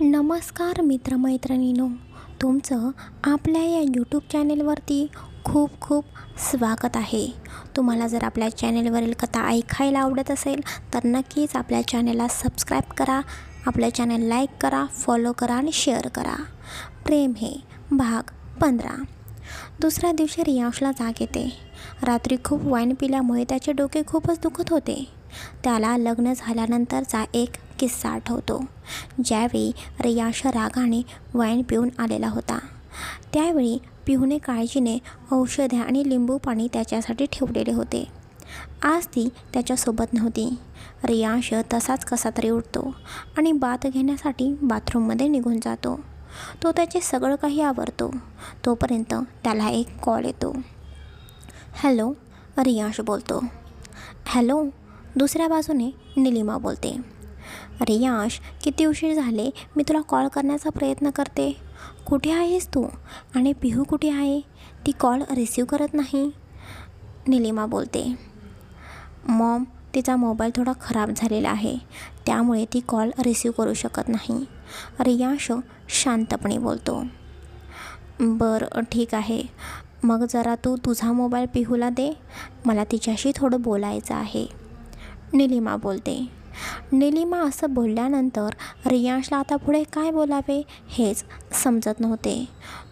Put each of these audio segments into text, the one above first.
नमस्कार मित्रमैत्रिणींनो तुमचं आपल्या या यूट्यूब चॅनेलवरती खूप खूप स्वागत आहे. तुम्हाला जर आपल्या चॅनेलवरील कथा ऐकायला आवडत असेल तर नक्कीच आपल्या चॅनेलला सबस्क्राईब करा आपल्या चॅनेल लाईक करा फॉलो करा आणि शेअर करा. प्रेम हे भाग पंधरा. दुसऱ्या दिवशी रियांशला जाग येते. रात्री खूप वाईन पिल्यामुळे त्याचे डोके खूपच दुखत होते. त्याला लग्न झाल्यानंतरचा एक किस्सा आठवतो. ज्यावेळी रियांश रागाने वाईन पिऊन आलेला होता. त्यावेळी पिहूने काळजीने औषधे आणि लिंबू पाणी त्याच्यासाठी ठेवलेले होते. आज ती त्याच्यासोबत नव्हती. रियांश तसाच कसा तरी उठतो आणि बात घेण्यासाठी बाथरूममध्ये निघून जातो. तो त्याचे सगळं काही आवरतो. तोपर्यंत त्याला एक कॉल येतो. हॅलो रियांश बोलतो. हॅलो दुसऱ्या बाजूने निलिमा बोलते अरे यश किती उशीर झाले मी तुला कॉल करण्याचा प्रयत्न करते. कुठे आहेस तू? आणि पिहू कुठे आहे? ती कॉल रिसीव करत नाही. निलिमा बोलते मॉम तिचा मोबाईल थोडा खराब झालेला आहे. त्यामुळे ती कॉल रिसीव करू शकत नाही. रियांश शांतपणे बोलतो बरं ठीक आहे. मग जरा तू तुझा मोबाईल पिहूला दे. मला तिच्याशी थोडं बोलायचं आहे. निलिमा बोलते. निलिमा असं बोलल्यानंतर रियांशला आता पुढे काय बोलावे हेच समजत नव्हते.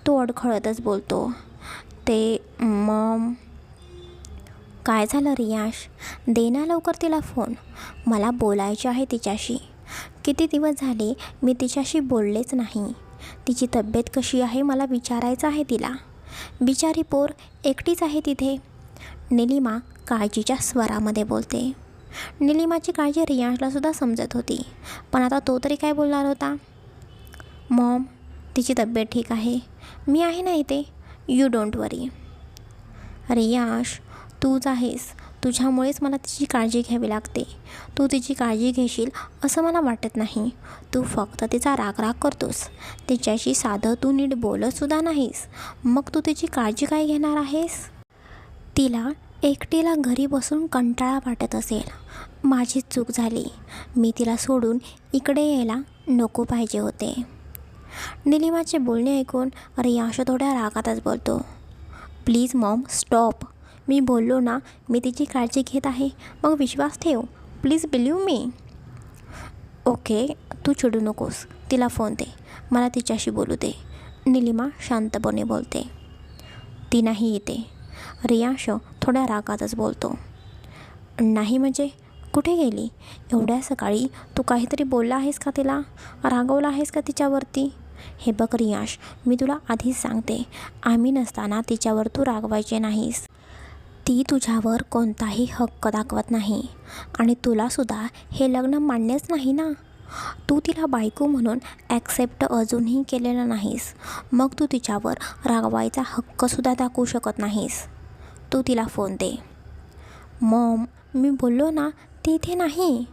तो अडखळतच बोलतो. ते मम. काय झालं रियांश? दे ना लवकर तिला फोन. मला बोलायचे आहे तिच्याशी. किती दिवस झाले मी तिच्याशी बोललेच नाही. तिची तब्येत कशी आहे मला विचारायचं आहे तिला. बिचारी पोर एकटीच आहे तिथे. निलिमा काळजीच्या स्वरामध्ये बोलते. निलिमाची काळजी रियांशलासुद्धा समजत होती. पण आता तो तरी काय बोलणार होता? मॉम तिची तब्येत ठीक आहे. मी आहे ना इथे? यू डोंट वरी. रियांश तूच आहेस. तुझ्यामुळेच मला तिची काळजी घ्यावी लागते. तू तिची काळजी घेशील असं मला वाटत नाही. तू फक्त तिचा राग राग करतोस. तिच्याशी साधं तू नीट बोलतसुद्धा नाहीस. मग तू तिची काळजी काय घेणार आहेस? तिला एकटीला घरी बसून कंटाळा वाटत असेल. माझी चूक झाली. मी तिला सोडून इकडे यायला नको पाहिजे होते. निलिमाचे बोलणे ऐकून रियांश थोड्या रागातच बोलतो. Please Maugham stop. मी बोललो ना मी तिची काळजी घेत आहे. मग विश्वास ठेव. Please believe me. ओके तू चिडू नकोस. तिला फोन दे. मला तिच्याशी बोलू दे. निलिमा शांतपणे बोलते. ती नाही येते. रियांश थोड्या रागातच बोलतो. नाही म्हणजे? कुठे गेली? एवढ्या सकाळी तू काहीतरी बोलला आहेस का तिला? रागवला आहेस का तिच्यावरती? हे बघ रियाश मी तुला आधीच सांगते आम्ही नसताना तिच्यावर तू रागवायचे नाहीस. ती तुझ्यावर कोणताही हक्क दाखवत नाही. आणि तुलासुद्धा हे लग्न मान्यच नाही ना? तू तिला बायको म्हणून ॲक्सेप्ट अजूनही केलेलं नाहीस. मग तू तिच्यावर रागवायचा हक्कसुद्धा दाखवू शकत नाहीस. तू तिला फोन दे. मॉम मी बोललो ना ती इथे नाही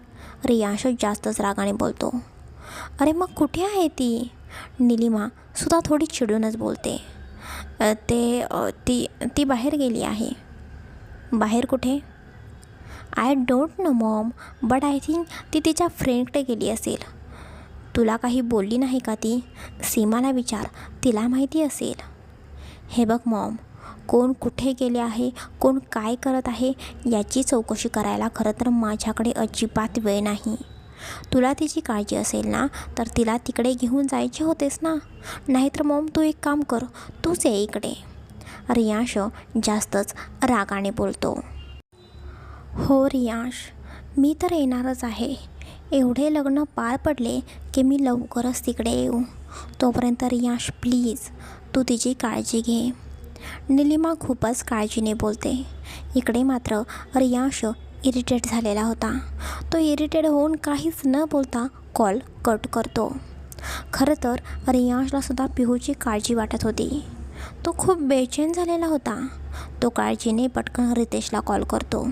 रियांश जास्तच रागाने बोलतो. अरे मग कुठे आहे ती? निलिमा सुद्धा थोडी चिडूनच बोलते. ते ती ती बाहेर गेली आहे. बाहेर कुठे? I don't know mom but I think ती तिच्या फ्रेंडकडे गेली असेल. तुला काही बोलली नाही का ती? सीमाला विचार तिला माहिती असेल. हे बघ मॉम कोण कुठे गेले आहे कोण काय करत आहे याची चौकशी करायला खरं तर माझ्याकडे अजिबात वेळ नाही. तुला तिची काळजी असेल ना तर तिला तिकडे घेऊन जायचे होतेस ना? नाहीतर मॉम तू एक काम कर तूच ये इकडे. रियांश जास्तच रागाने बोलतो. हो रियांश मी तर येणारच आहे. एवढे लग्न पार पडले की मी लवकरच तिकडे येऊ. तोपर्यंत रियांश प्लीज तू तिची काळजी घे. निलिमा खूपच काळजीने बोलते. इकडे मात्र रियांश इरिटेट झालेला होता. तो इरिटेट होऊन काहीच न बोलता कॉल कट करतो. खरं तर रियांशलासुद्धा पिहूची काळजी वाटत होती. तो खूप बेचैन झालेला होता. तो काळजीने पटकन रितेशला कॉल करतो.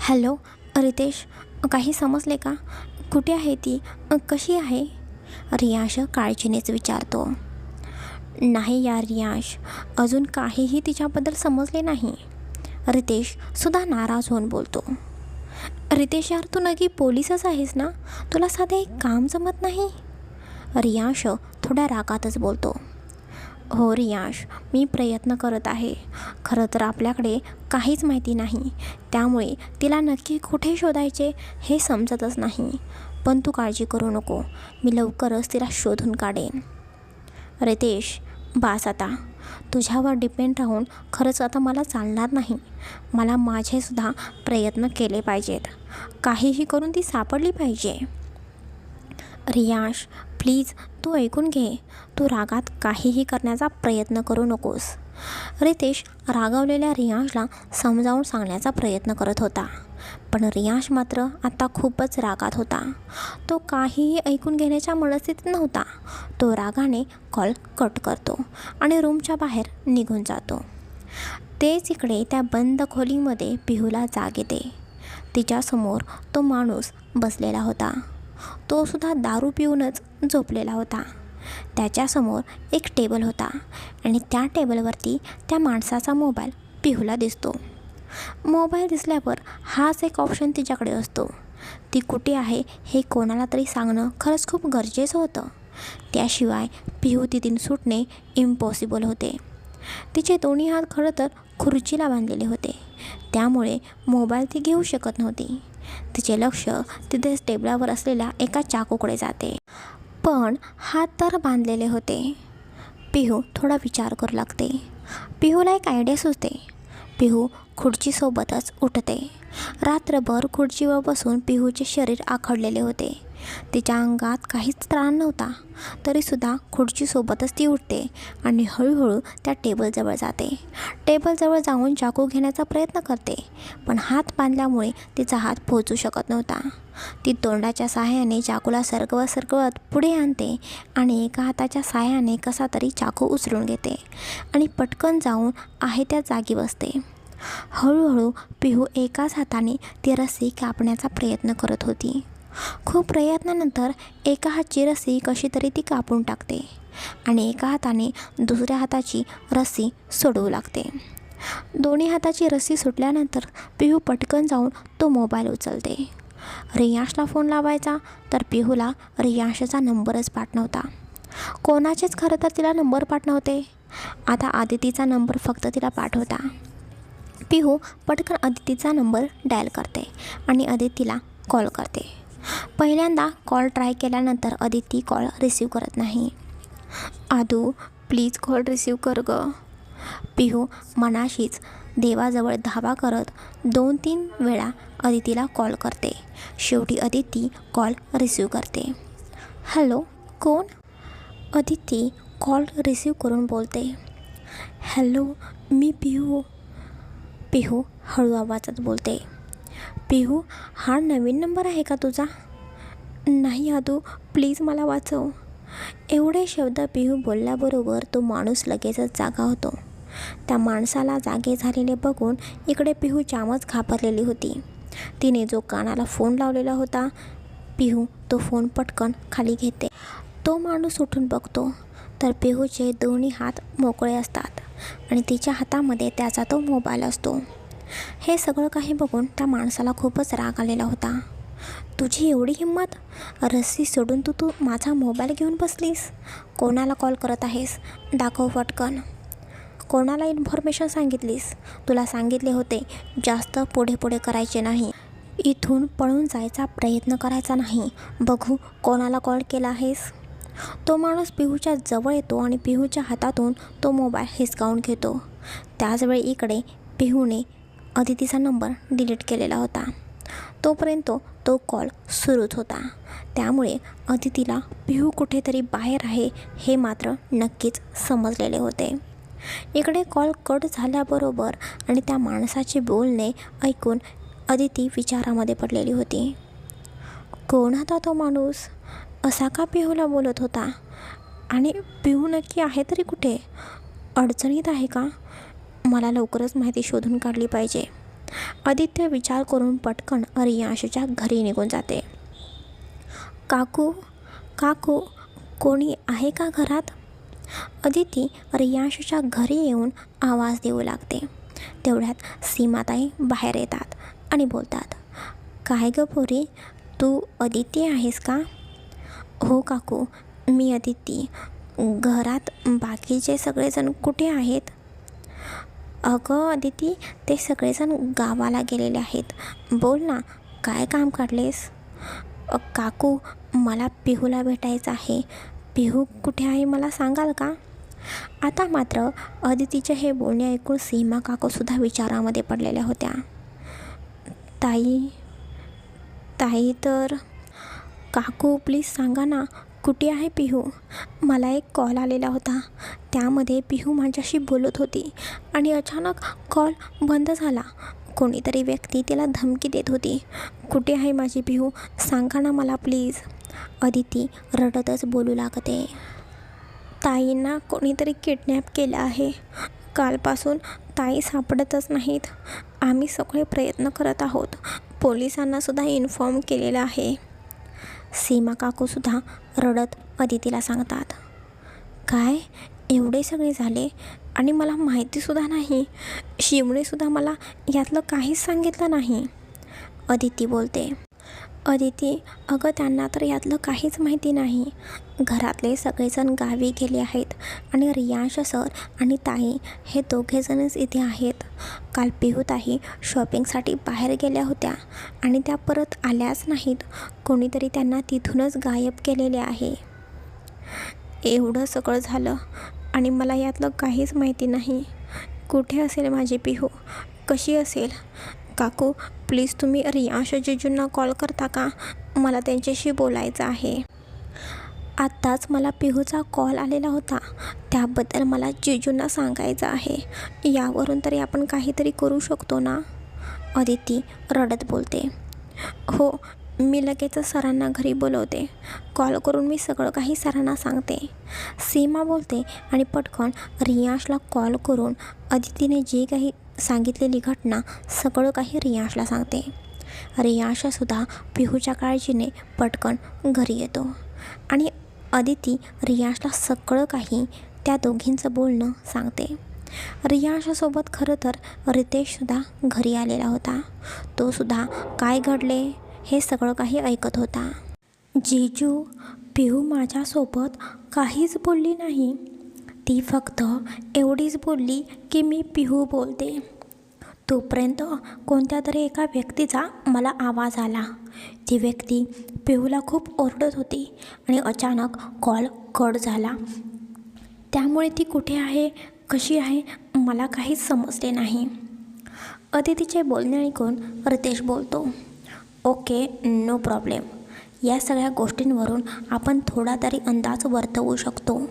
हॅलो रितेश काही समजले का? कुठे आहे ती? कशी आहे? रियांश काळजीनेच विचारतो. नाही यार रियाश अजून काहीही तिच्याबद्दल समजले नाही. रितेश सुद्धा नाराज होऊन बोलतो. रितेश यार तू नक्की पोलीसच आहेस ना? तुला साधे एक काम जमत नाही? रियाश थोड्या रागातच बोलतो. हो रियाश मी प्रयत्न करत आहे. खरं तर आपल्याकडे काहीच माहिती नाही. त्यामुळे तिला नक्की कुठे शोधायचे हे समजतच नाही. पण तू काळजी करू नको. मी लवकरच तिला शोधून काढेन. रितेश बास आता तुझ्यावर डिपेंड राहून खरंच आता मला चालणार नाही. मला माझेसुद्धा प्रयत्न केले पाहिजेत. काहीही करून ती सापडली पाहिजे. रियाश प्लीज तू ऐकून घे. तू रागात काहीही करण्याचा प्रयत्न करू नकोस. रितेश रागावलेल्या रियांशला समजावून सांगण्याचा प्रयत्न करत होता. पण रियांश मात्र आता खूपच रागात होता. तो काहीही ऐकून घेण्याच्या मनस्थितीत नव्हता. तो रागाने कॉल कट करतो आणि रूमच्या बाहेर निघून जातो. तेच इकडे त्या बंद खोलीमध्ये पिहूला जाग येते. तिच्यासमोर तो माणूस बसलेला होता. तो सुद्धा दारू पिऊनच झोपलेला होता. त्याच्यासमोर एक टेबल होता आणि त्या टेबलवरती त्या माणसाचा मोबाईल पिहूला दिसतो. मोबाईल दिसल्यावर हाच एक ऑप्शन तिच्याकडे असतो. ती कुठे आहे हे कोणाला तरी सांगणं खरंच खूप गरजेचं होतं. त्याशिवाय पिहू तिथून सुटणे इम्पॉसिबल होते. तिचे दोन्ही हात खरं तर खुर्चीला बांधलेले होते. त्यामुळे मोबाईल ती घेऊ शकत नव्हती. तिचे लक्ष तिथेच टेबलावर असलेल्या एका चाकूकडे जाते. पण हात तर बांधलेले होते. पिहू थोडा विचार करू लागते. पिहूला एक आयडिया सुचते. पिहू खुर्चीसोबतच उठते. रात्रभर खुर्चीवर बसून पिहूचे शरीर आखडलेले होते. तिच्या अंगात काहीच त्राण नव्हता. तरीसुद्धा खुर्चीसोबतच ती उठते आणि हळूहळू त्या टेबलजवळ जाते. टेबलजवळ जाऊन चाकू घेण्याचा प्रयत्न करते पण हात बांधल्यामुळे तिचा हात पोहोचू शकत नव्हता. ती तोंडाच्या सहाय्याने चाकूला सरकवत सरकवत पुढे आणते आणि एका हाताच्या सहाय्याने कसा तरी चाकू उचलून घेते आणि पटकन जाऊन आहे त्या जागी बसते. हळूहळू पिहू एकाच हाताने ती रस्सी कापण्याचा प्रयत्न करत होती. खूप प्रयत्नानंतर एका हातची रस्सी कशी तरी ती कापून टाकते आणि एका हाताने दुसऱ्या हाताची रस्सी सोडवू लागते. दोन्ही हाताची रस्सी सुटल्यानंतर पिहू पटकन जाऊन तो मोबाईल उचलते. रियांशला फोन लावायचा तर पिहूला रियांशचा नंबरच पाठ नव्हता कोणाचेच खरं तर तिला नंबर पाठ नव्हते आता आदितीचा नंबर फक्त तिला पाठवता. पिहू पटकन अदितीचा नंबर डायल करते आणि अदितीला कॉल करते. पहिल्यांदा कॉल ट्राय केल्यानंतर अदिती कॉल रिसीव करत नाही. आदू प्लीज कॉल रिसीव कर ग. पिहू मनाशीच देवाजवळ धावा करत दोन तीन वेळा अदितीला कॉल करते. शेवटी अदिती कॉल रिसीव करते. हॅलो कोण? अदिती कॉल रिसीव करून बोलते. हॅलो मी पिहू. पिहू हळू आवाजात बोलते. पिहू हा नवीन नंबर आहे का तुझा? नाही आदू प्लीज मला वाचव. एवढे शब्द पिहू बोलल्याबरोबर तो माणूस लगेचच जागा होतो. त्या माणसाला जागे झालेले बघून इकडे पिहू जामच घाबरलेली होती. तिने जो कानाला फोन लावलेला होता पिहू तो फोन पटकन खाली घेते. तो माणूस उठून बघतो तर पिहूचे दोन्ही हात मोकळे असतात. आणि तिच्या हातामध्ये त्याचा तो मोबाईल असतो. हे सगळं काही बघून त्या माणसाला खूपच राग आलेला होता. तुझी एवढी हिंमत? रस्सी सोडून तू तू माझा मोबाईल घेऊन बसलीस? कोणाला कॉल करत आहेस? दाखव पटकन. कोणाला इन्फॉर्मेशन सांगितलीस? तुला सांगितले होते जास्त पुढे पुढे करायचे नाही. इथून पळून जायचा प्रयत्न करायचा नाही. बघू कोणाला कॉल केला आहेस. तो माणूस पिहूच्या जवळ येतो आणि पिहूच्या हातातून तो मोबाईल हिसकावून घेतो. त्याचवेळी इकडे पिहूने अदितीचा नंबर डिलीट केलेला होता. तोपर्यंत तो कॉल सुरूच होता. त्यामुळे अदितीला पिहू कुठेतरी बाहेर आहे हे मात्र नक्कीच समजलेले होते. इकडे कॉल कट झाल्याबरोबर आणि त्या माणसाचे बोलणे ऐकून अदिती विचारामध्ये पडलेली होती. कोण होता तो माणूस? असा का पिहूला बोलत होता? आणि पिहू नक्की आहे तरी कुठे? अडचणीत आहे का? मला लवकरच माहिती शोधून काढली पाहिजे. आदित्य विचार करून पटकन रियांशच्या घरी निघून जाते. काकू काकू कोणी आहे का घरात? अदिती रियांशच्या घरी येऊन आवाज देऊ लागते. तेवढ्यात सीमाताई बाहेर येतात आणि बोलतात काय ग पोरी? तू अदिती आहेस का? हो काकू मी अदिती घरात बाकीचे सगळेजण कुठे आहेत? अगं अदिती ते सगळेजण गावाला गेलेले आहेत. बोल ना काय काम काढलेस? काकू मला पिहूला भेटायचं आहे. पिहू कुठे आहे मला सांगाल का? आता मात्र अदितीचे हे बोलणे ऐकून सीमा काकूसुद्धा विचारामध्ये पडलेल्या होत्या. ताई ताई तर काकू प्लीज सांगा ना कुठे आहे पिहू? मला एक कॉल आलेला होता. त्यामध्ये पिहू माझ्याशी बोलत होती आणि अचानक कॉल बंद झाला. कोणीतरी व्यक्ती तिला धमकी देत होती. कुठे आहे माझी पिहू? सांगा ना मला प्लीज अदिती रडतच बोलू लागते. ताईंना कोणीतरी किडनॅप केलं आहे. कालपासून ताई सापडतच नाहीत. आम्ही सगळे प्रयत्न करत आहोत. पोलिसांनासुद्धा इन्फॉर्म केलेलं आहे. सीमा काकूसुद्धा रडत अदितीला सांगतात. काय? एवढे सगळे झाले? आणि मला माहितीसुद्धा नाही. शिवणेसुद्धा मला यातलं काहीच सांगितलं नाही अदिती बोलते. अदिती अगं त्यांना तर यातलं काहीच माहिती नाही. घरातले सगळेजण गावी गेले आहेत आणि रियांश सर आणि ताई हे दोघेजणच इथे आहेत. काल पिहूताई शॉपिंगसाठी बाहेर गेल्या होत्या आणि त्या परत आल्याच नाहीत. कोणीतरी त्यांना तिथूनच गायब केलेले आहे. एवढं सगळं झालं आणि मला यातलं काहीच माहिती नाही. कुठे असेल माझी पिहू? कशी असेल? काकू प्लीज तुम्ही रियांश जेजूंना कॉल करता का? मला त्यांच्याशी बोलायचं आहे. आत्ताच मला पिहूचा कॉल आलेला होता. त्याबद्दल मला जेजूंना सांगायचं आहे. यावरून तरी आपण काहीतरी करू शकतो ना? अदिती रडत बोलते. हो मी लगेच सरांना घरी बोलवते. कॉल करून मी सगळं काही सरांना सांगते. सीमा बोलते आणि पटकन रियांशला कॉल करून अदितीने जी काही सांगितलेली घटना सगळं काही रियांशला सांगते. रियांशसुद्धा पिहूच्या काळजीने पटकन घरी येतो. आणि अदिती रियांशला सगळं काही त्या दोघींचं बोलणं सांगते. रियाशासोबत खरं तर रितेशसुद्धा घरी आलेला होता. तो सुद्धा काय घडले? हे सगळं काही ऐकत होता. जीजू पिहू माझ्यासोबत काहीच बोलली नाही. ती फक्त एवढीच बोलली की मी पिहू बोलते. तोपर्यंत कोणत्या तरी एका व्यक्तीचा मला आवाज आला. ती व्यक्ती पिहूला खूप ओरडत होती आणि अचानक कॉल कट झाला. त्यामुळे ती कुठे आहे कशी आहे मला काहीच समजले नाही. अदितीचे बोलणे ऐकून रितेश बोलतो ओके नो प्रॉब्लेम. या सगळ्या गोष्टींवरून आपण थोडा तरी अंदाज वर्तवू शकतो.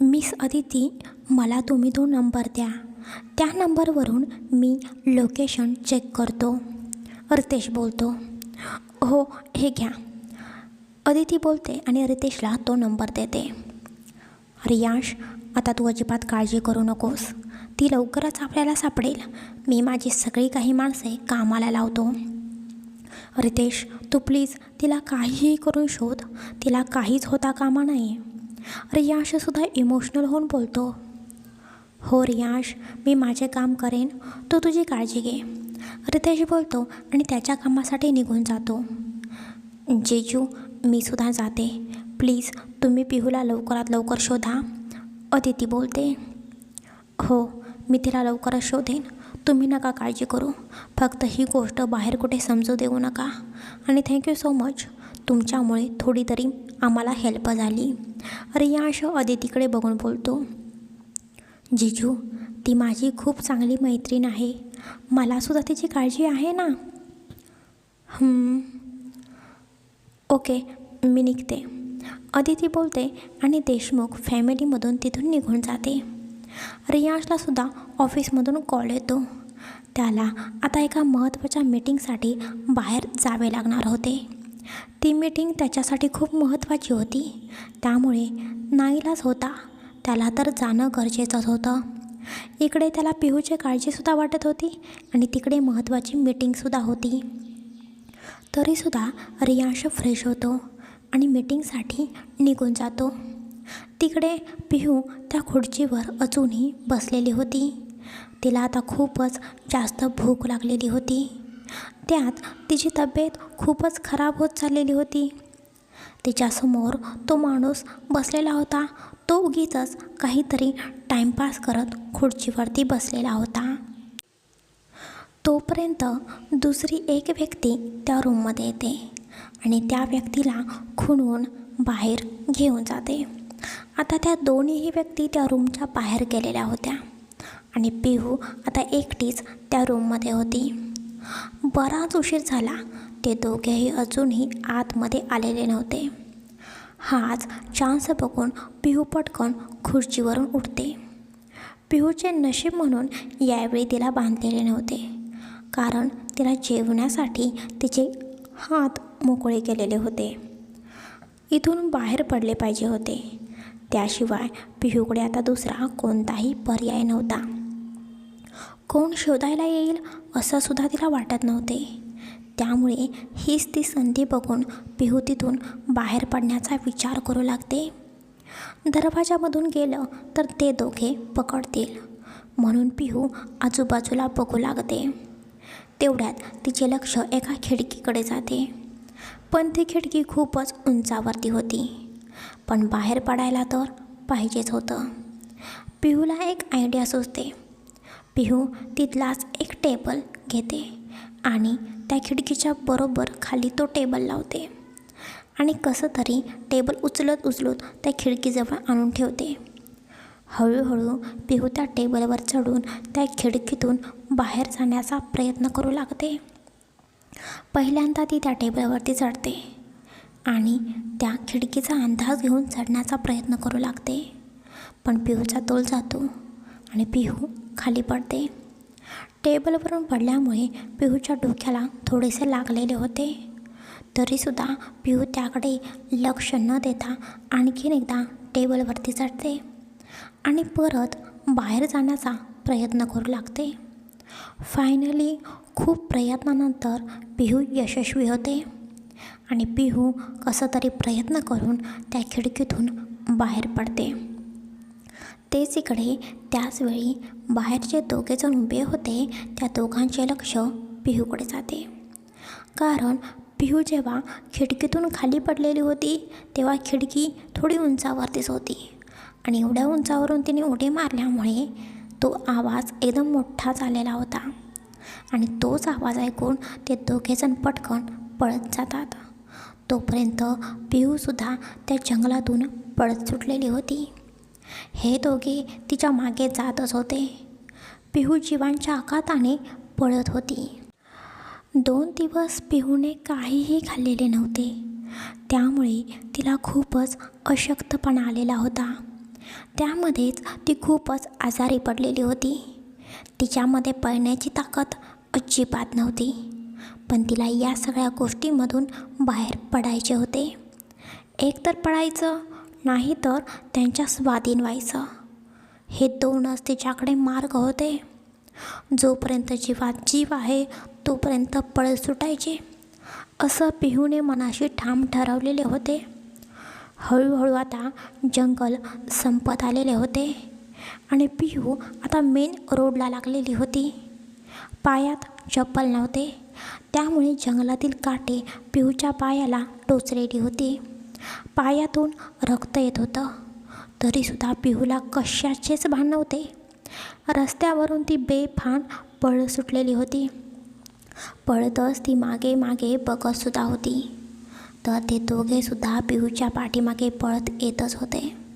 मिस अदिती मला तुम्ही तो नंबर द्या. त्या नंबरवरून मी लोकेशन चेक करतो. रितेश बोलतो. हो हे घ्या. अदिती बोलते आणि रितेशला तो नंबर देते. रियांश आता तू अजिबात काळजी करू नकोस. ती लवकरच आपल्याला सापडेल. मी माझी सगळी काही माणसे कामाला लावतो. रितेश तू प्लीज तिला काहीही करून शोध. तिला काहीच होता कामा नाही रियाशसुद्धा इमोशनल होऊन बोलतो. हो रियाश मी माझे काम करेन. तू तुझी काळजी घे. रितेश बोलतो आणि त्याच्या कामासाठी निघून जातो. जेजू मी सुद्धा जाते. प्लीज तुम्ही पिहूला लवकरात लवकर शोधा. अदिती बोलते. हो मी तिला लवकरच शोधेन. तुम्ही नका काळजी करू. फक्त ही गोष्ट बाहेर कुठे समजू देऊ नका. आणि थँक्यू सो मच तुमच्यामुळे थोडी तरी आम्हाला हेल्प झाली. रियांश अदितीकडे बघून बोलतो. जिजू ती माझी खूप चांगली मैत्रीण आहे. मलासुद्धा तिची काळजी आहे ना? ओके मी निघते. अदिती बोलते आणि देशमुख फॅमिलीमधून तिथून निघून जाते. रियांशलासुद्धा ऑफिसमधून कॉल येतो. त्याला आता एका महत्त्वाच्या मीटिंगसाठी बाहेर जावे लागणार होते. ती मीटिंग त्याच्यासाठी खूप महत्त्वाची होती. त्यामुळे नाईलाच होता. त्याला तर जाणं गरजेचंच होतं. इकडे त्याला पिहूची काळजीसुद्धा वाटत होती आणि तिकडे महत्त्वाची मीटिंगसुद्धा होती. तरीसुद्धा रियांश फ्रेश होतो आणि मीटिंगसाठी निघून जातो. तिकडे पिहू त्या खुर्चीवर अजूनही बसलेली होती. तिला आता खूपच जास्त भूक लागलेली होती. त्यात तिची तब्येत खूपच खराब होत चाललेली होती. तिच्यासमोर तो माणूस बसलेला होता. तो उगीच काहीतरी टाईमपास करत खुर्चीवरती बसलेला होता. तोपर्यंत दुसरी एक व्यक्ती त्या रूममध्ये येते आणि त्या व्यक्तीला खुणवून बाहेर घेऊन जाते. आता त्या दोन्हीही व्यक्ती त्या रूमच्या बाहेर गेलेल्या होत्या. आणि पिहू आता एकटीच त्या रूममध्ये होती. बराच उशीर झाला. ते दोघेही अजूनही आतमध्ये आलेले नव्हते. हाच चान्स बघून पिहू पटकन खुर्चीवरून उठते. पिहूचे नशीब म्हणून यावेळी तिला बांधलेले नव्हते. कारण तिला जेवण्यासाठी तिचे हात मोकळे केलेले होते. इथून बाहेर पडले पाहिजे होते. त्याशिवाय पिहूकडे आता दुसरा कोणताही पर्याय नव्हता. कोण शोधायला येईल असंसुद्धा तिला वाटत नव्हते. त्यामुळे हीच ती संधी बघून पिहू तिथून बाहेर पडण्याचा विचार करू लागते. दरवाजामधून गेलं तर ते दोघे पकडतील. म्हणून पिहू आजूबाजूला बघू लागते. तेवढ्यात तिचे लक्ष एका खिडकीकडे जाते. पण ती खिडकी खूपच उंचावरती होती. पण बाहेर पडायला तर पाहिजेच होतं. पिहूला एक आयडिया सुचते. पिहू तिथलाच एक टेबल घेते आणि त्या खिडकीच्या बरोबर खाली तो टेबल लावते. आणि कसं तरी टेबल उचलत उचलत त्या खिडकीजवळ आणून ठेवते. हळूहळू पिहू त्या टेबलवर चढून त्या खिडकीतून बाहेर जाण्याचा प्रयत्न करू लागते. पहिल्यांदा ती त्या टेबलवरती चढते. आणि त्या खिडकीचा अंदाज घेऊन चढण्याचा प्रयत्न करू लागते. पण पिहूचा तोल जातो आणि पिहू खाली पडते. टेबलवरून पडल्यामुळे पिहूच्या डोक्याला थोडेसे लागलेले होते. तरीसुद्धा पिहू त्याकडे लक्ष न देता आणखीन एकदा टेबलवरती चढते आणि परत बाहेर जाण्याचा प्रयत्न करू लागते. फायनली खूप प्रयत्नानंतर पिहू यशस्वी होते. आणि पिहू कसं तरी प्रयत्न करून त्या खिडकीतून बाहेर पडते. तेच इकडे त्याचवेळी बाहेरचे दोघेजण उभे होते. त्या दोघांचे लक्ष पिहूकडे जाते. कारण पिहू जेव्हा खिडकीतून खाली पडलेली होती तेव्हा खिडकी थोडी उंचावरतीच होती. आणि एवढ्या उंचावरून तिने उडी मारल्यामुळे तो आवाज एकदम मोठा झालेला होता. आणि तोच आवाज ऐकून ते दोघेजण पटकन पळत जातात. तोपर्यंत पिहूसुद्धा त्या जंगलातून पळत सुटलेली होती. हे दोघे तिच्यामागे जातच होते. पिहू जीवांच्या आकाताने पळत होती. दोन दिवस पिहूने काहीही खाल्लेले नव्हते. त्यामुळे तिला खूपच अशक्तपणा आलेला होता. त्यामध्येच ती खूपच आजारी पडलेली होती. तिच्यामध्ये पळण्याची ताकद अजिबात नव्हती. पण तिला या सगळ्या गोष्टीमधून बाहेर पडायचे होते. एक तर पडायचं नाही तर त्यांच्या स्वाधीन व्हायचं. हे दोनच तिच्याकडे मार्ग होते. जोपर्यंत जीवात जीव आहे तोपर्यंत पळ सुटायचे. असं पिहूने मनाशी ठाम ठरवलेले होते. हळूहळू आता जंगल संपत आलेले होते आणि पिहू आता मेन रोडला लागलेली होती. पायात चप्पल नव्हते. त्यामुळे जंगलातील काटे पिहूच्या पायाला टोचलेली होती. पायातून रक्त येत होतं. तरीसुद्धा पिहूला कशाचेच भान नव्हते. रस्त्यावरून ती बेफान पळ सुटलेली होती. पळतच ती मागे मागे बघतसुद्धा होती. तर ते दोघेसुद्धा पिहूच्या पाठीमागे पळत येतच होते.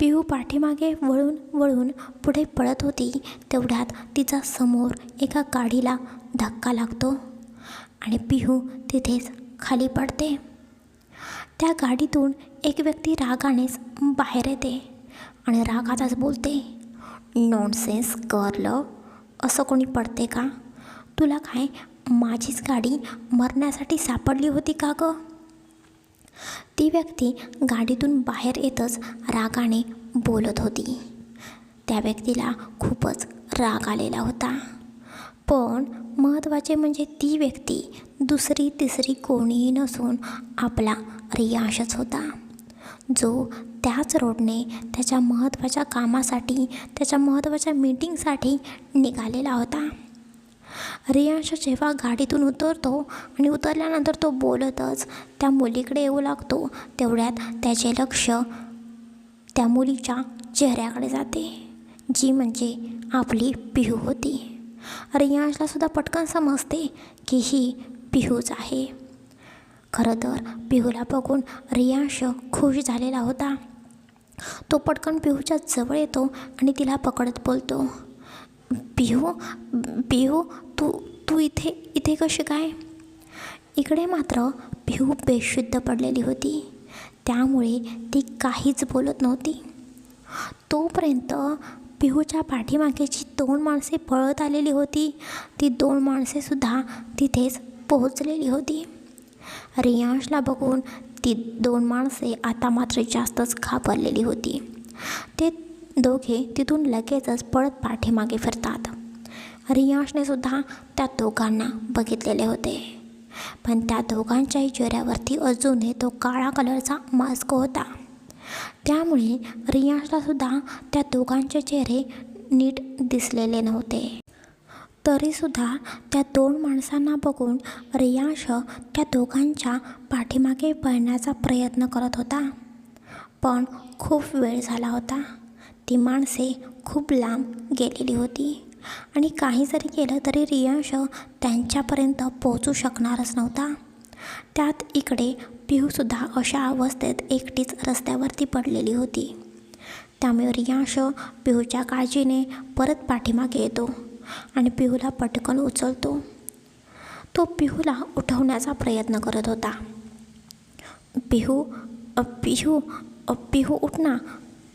पिहू पाठीमागे वळून वळून पुढे पळत होती. तेवढ्यात तिचा समोर एका गाडीला धक्का लागतो आणि पिहू तिथेच खाली पडते. त्या गाडीतून एक व्यक्ती रागानेच बाहेर येते आणि रागातच बोलते नॉनसेन्स करलं असं कोणी पडते का? तुला काय माझीच गाडी मरण्यासाठी सापडली होती का गं? ती व्यक्ती गाडीतून बाहेर येतच रागाने बोलत होती. त्या व्यक्तीला खूपच राग आलेला होता. पण महत्त्वाचे म्हणजे ती व्यक्ती दुसरी तिसरी कोणीही नसून आपला रियाशच होता. जो त्याच रोडने त्याच्या महत्त्वाच्या कामासाठी त्याच्या महत्त्वाच्या मीटिंगसाठी निघालेला होता. रियांश जेव्हा गाडीतून उतरतो आणि उतरल्यानंतर तो बोलतच त्या मुलीकडे येऊ लागतो तेवढ्यात त्याचे लक्ष त्या मुलीच्या चेहऱ्याकडे जाते जी म्हणजे आपली पिहू होती. रियांशला सुद्धा पटकन समजते की ही पिहूच आहे. खरं तर पिहूला बघून रियांश खुश झालेला होता. तो पटकन पिहूच्या जवळ येतो आणि तिला पकडत बोलतो पिहू पिहू तू तू इथे इथे कशी काय? इकडे मात्र पिहू बेशुद्ध पडलेली होती. त्यामुळे ती काहीच बोलत नव्हती. तोपर्यंत पिहूच्या पाठीमागेची दोन माणसे पळत आलेली होती. ती दोन माणसेसुद्धा तिथेच पोहोचलेली होती. रियांशला बघून ती दोन माणसे आता मात्र जास्तच घाबरलेली होती. ते दोघे तिथून लगेचच पळत पाठीमागे फिरतात. रियांशने सुद्धा त्या दोघांना बघितलेले होते. पण त्या दोघांच्याही चेहऱ्यावरती अजूनही तो काळा कलरचा मास्क होता. त्यामुळे रियांशला सुद्धा त्या दोघांचे चेहरे नीट दिसलेले नव्हते. तरीसुद्धा त्या दोन माणसांना बघून रियांश त्या दोघांच्या पाठीमागे पळण्याचा प्रयत्न करत होता. पण खूप वेळ झाला होता. ती माणसे खूप लांब गेलेली होती. आणि काही जरी केलं तरी रियांश त्यांच्यापर्यंत पोहोचू शकणारच नव्हता. त्यात इकडे पिहूसुद्धा अशा अवस्थेत एकटीच रस्त्यावरती पडलेली होती. त्यामुळे रियांश पिहूच्या काळजीने परत पाठीमागे येतो आणि पिहूला पटकन उचलतो. तो पिहूला उठवण्याचा प्रयत्न करत होता. पिहू पिहू पिहू उठना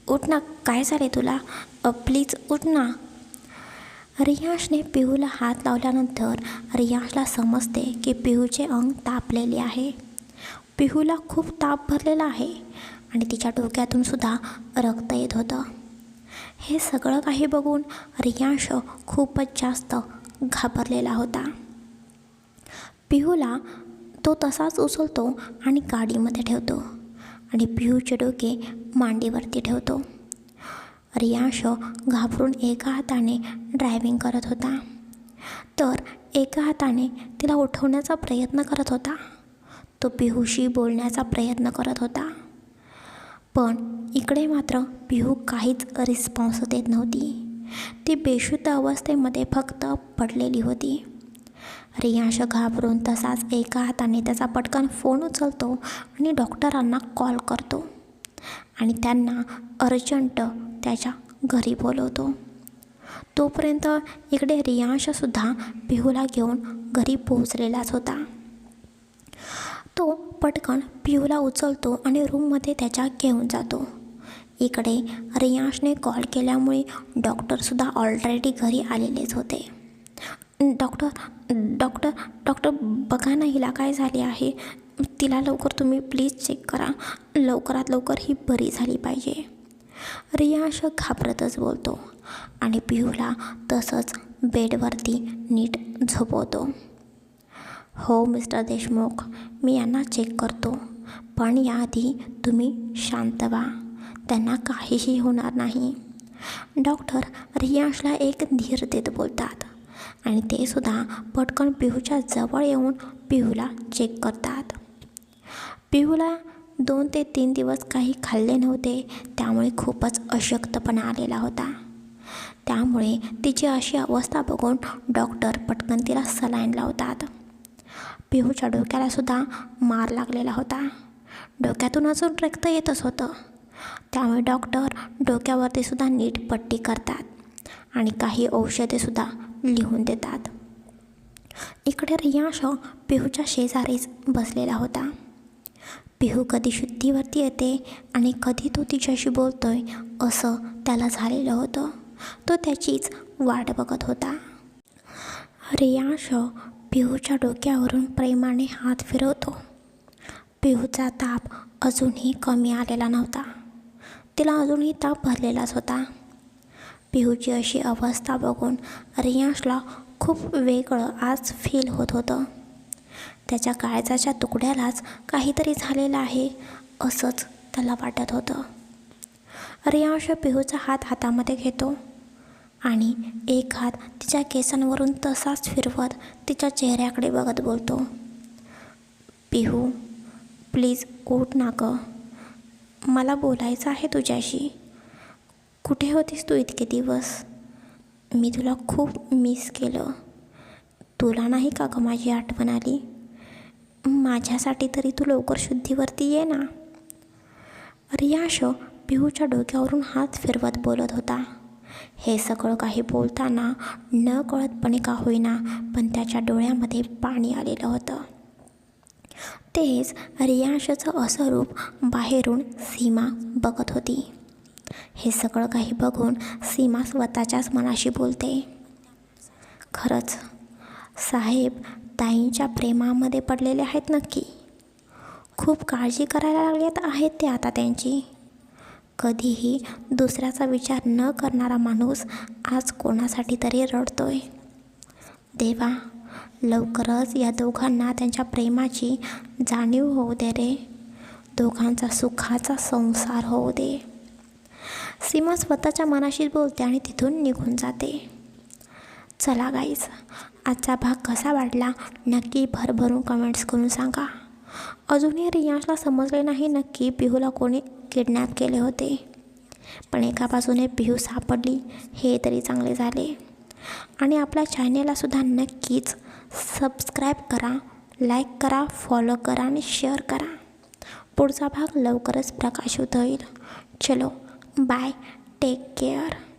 उठ ना काय झाले तुला? प्लीज उठ ना. रियांशने पिहूला हात लावल्यानंतर रियाशला समजते की पिहूचे अंग तापलेले आहे. पिहूला खूप ताप भरलेला आहे आणि तिच्या डोक्यातून सुद्धा रक्त येत होतं. हे सगळं काही बघून रियांश खूपच जास्त घाबरलेला होता. पिहूला तो तसाच उचलतो आणि गाडीमध्ये ठेवतो. आणि पिहूचे डोके मांडीवरती ठेवतो. रियांश घाबरून एका हाताने ड्रायव्हिंग करत होता. तर एका हाताने तिला उठवण्याचा प्रयत्न करत होता. तो पिहूशी बोलण्याचा प्रयत्न करत होता. पण इकडे मात्र पिहू काहीच रिस्पॉन्स देत नव्हती. ती बेशुद्ध अवस्थेमध्ये फक्त पडलेली होती. रियांश घाबरून तसाच एका हाताने त्याचा पटकन फोन उचलतो आणि डॉक्टरांना कॉल करतो. आणि त्यांना अर्जंट त्याच्या घरी बोलवतो. तोपर्यंत इकडे रियांशसुद्धा पिहूला घेऊन घरी पोहोचलेलाच होता. तो पटकन पिहूला उचलतो आणि रूममध्ये त्याच्या घेऊन जातो. इकडे रियांशने कॉल केल्यामुळे डॉक्टरसुद्धा ऑलरेडी घरी आलेलेच होते. डॉक्टर डॉक्टर डॉक्टर बघा ना हिला काय झाले आहे. तिला लवकर तुम्ही प्लीज चेक करा. लवकरात लवकर ही बरी झाली पाहिजे. रियाश घाबरतच बोलतो आणि पिहूला तसंच बेडवरती नीट झोपवतो. हो मिस्टर देशमुख मी यांना चेक करतो. पण याआधी तुम्ही शांत व्हा. त्यांना काहीही होणार नाही. डॉक्टर रियाशला एक धीर देत बोलतात. आणि ते सुद्धा पटकन पिहूच्या जवळ येऊन पिहूला चेक करतात. पिहूला दोन ते तीन दिवस काही खाल्ले नव्हते त्यामुळे खूपच अशक्तपणा आलेला होता. त्यामुळे तिची अशी अवस्था बघून डॉक्टर पटकन तिला सलाईन लावतात. पिहूच्या डोक्याला सुद्धा मार लागलेला होता. डोक्यातून अजून रक्त येतच होतं. त्यामुळे डॉक्टर डोक्यावरती सुद्धा नीट पट्टी करतात. आणि काही औषधेसुद्धा लिहून देतात. इकडे रियांश पिहूच्या शेजारीच बसलेला होता. पिहू कधी शुद्धीवरती येते आणि कधी तो तिच्याशी बोलतोय असं त्याला झालेलं होतं. तो त्याचीच वाट बघत होता. रियांश पिहूच्या डोक्यावरून प्रेमाने हात फिरवतो. पिहूचा ताप अजूनही कमी आलेला नव्हता. तिला अजूनही ताप भरलेलाच होता. पिहूची अशी अवस्था बघून रियांशला खूप वेगळं आज फील होत होतं. त्याच्या काळजाच्या तुकड्यालाच काहीतरी झालेलं आहे असंच त्याला वाटत होतं. रियांश पिहूचा हात हातामध्ये घेतो आणि एक हात तिच्या केसांवरून तसाच फिरवत तिच्या चेहऱ्याकडे बघत बोलतो. पिहू प्लीज उठ ना गं. मला बोलायचं आहे तुझ्याशी. कुठे होतीस तू इतके दिवस? मी तुला खूप मिस केलं. तुला नाही का गं माझी आठवण आली? माझ्यासाठी तरी तू लवकर शुद्धीवरती ये ना. रियाश पिहूच्या डोक्यावरून हात फिरवत बोलत होता. हे सगळं काही बोलताना न कळतपणे का होईना पण त्याच्या डोळ्यामध्ये पाणी आलेलं होतं. तेच रियाशचं असं रूप बाहेरून सीमा बघत होती. हे सगळं काही बघून सीमा स्वतःच्याच मनाशी बोलते. खरंच साहेब ताईंच्या प्रेमामध्ये पडलेले आहेत नक्की. खूप काळजी करायला लागल्यात आहेत ते आता त्यांची. कधीही दुसऱ्याचा विचार न करणारा माणूस आज कोणासाठी तरी रडतोय. देवा लवकरच या दोघांना त्यांच्या प्रेमाची जाणीव होऊ दे रे. दोघांचा सुखाचा संसार होऊ दे. सीमा स्वतःच्या मनाशी बोलते आणि तिथून निघून जाते. चला गाईज आजचा भाग कसा वाटला? नक्की भरभरून कमेंट्स करून सांगा. अजूनही रियांशला समजले नाही नक्की पिहूला कोणी किडनॅप केले होते. पण एका बाजूने पिहू सापडली हे तरी चांगले झाले. आणि आपल्या चॅनेललासुद्धा नक्कीच सबस्क्राईब करा लाईक करा फॉलो करा आणि शेअर करा. पुढचा भाग लवकरच प्रकाशित होईल. चलो Bye. Take care.